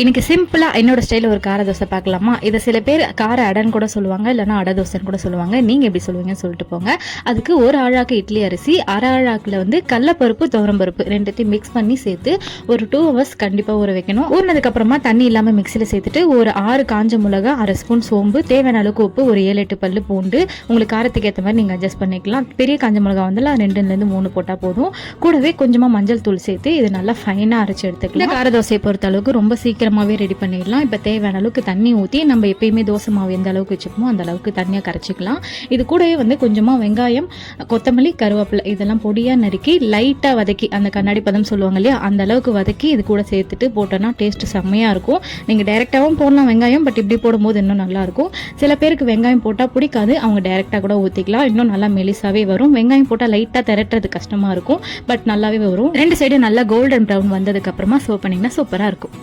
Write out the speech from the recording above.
இன்னைக்கு சிம்பிளாக என்னோட ஸ்டைலில் ஒரு கார தோசை பார்க்கலாமா? இதை சில பேர் கார அடன்னு கூட சொல்லுவாங்க இல்லைனா அடை தோசைன்னு கூட சொல்லுவாங்க. நீங்கள் எப்படி சொல்லுவீங்கன்னு சொல்லிட்டு போங்க. அதுக்கு ஒரு ஆழாக்கு இட்லி அரிசி அரை ஆழாக்கில் வந்து கடலப்பருப்பு துவரம்பருப்பு ரெண்டுத்தையும் மிக்ஸ் பண்ணி சேர்த்து ஒரு டூ ஹவர்ஸ் கண்டிப்பாக ஊற வைக்கணும். ஊறினதுக்கப்புறமா தண்ணி இல்லாமல் மிக்சியில் சேர்த்துட்டு ஒரு ஆறு காஞ்ச மிளகா அரை ஸ்பூன் சோம்பு தேவையான அளவுக்கு உப்பு ஒரு ஏழு எட்டு பல்லு பூண்டு. உங்களுக்கு காரத்துக்கு ஏற்ற மாதிரி நீங்கள் அட்ஜஸ்ட் பண்ணிக்கலாம். பெரிய காஞ்ச மிளகா வந்து ரெண்டுலேருந்து மூணு போட்டால் போதும். கூடவே கொஞ்சமாக மஞ்சள் தூள் சேர்த்து இது நல்லா ஃபைனாக அரைச்சி எடுத்துக்கலாம். கார தோசையை பொறுத்த அளவுக்கு ரொம்ப சீக்கிரம் சீக்கிரமாகவே ரெடி பண்ணிடலாம். இப்போ தேவையான அளவுக்கு தண்ணி ஊற்றி நம்ம எப்பயுமே தோசை மாவு எந்த அளவுக்கு வச்சுக்கோமோ அந்த அளவுக்கு தண்ணியாக கரைச்சிக்கலாம். இது கூடவே வந்து கொஞ்சமாக வெங்காயம் கொத்தமல்லி கருவேப்பிலை இதெல்லாம் பொடியாக நறுக்கி லைட்டாக வதக்கி அந்த கண்ணாடி பதம் சொல்லுவாங்க இல்லையா அந்த அளவுக்கு வதக்கி இது கூட சேர்த்துட்டு போட்டோன்னா டேஸ்ட் செம்மையாக இருக்கும். நீங்கள் டைரெக்டாகவும் போடலாம் வெங்காயம் பட் இப்படி போடும்போது இன்னும் நல்லாயிருக்கும் சில பேருக்கு வெங்காயம் போட்டால் பிடிக்காது அவங்க டைரெக்டாக கூட ஊற்றிக்கலாம் இன்னும் நல்லா மெலிசாவே வரும். வெங்காயம் போட்டால் லைட்டாக திரட்டுறது கஷ்டமாக இருக்கும் பட் நல்லாவே வரும். ரெண்டு சைடு நல்லா கோல்டன் ப்ரௌன் வந்ததுக்கப்புறமா சர்வ் பண்ணிங்கன்னா சூப்பராக இருக்கும்.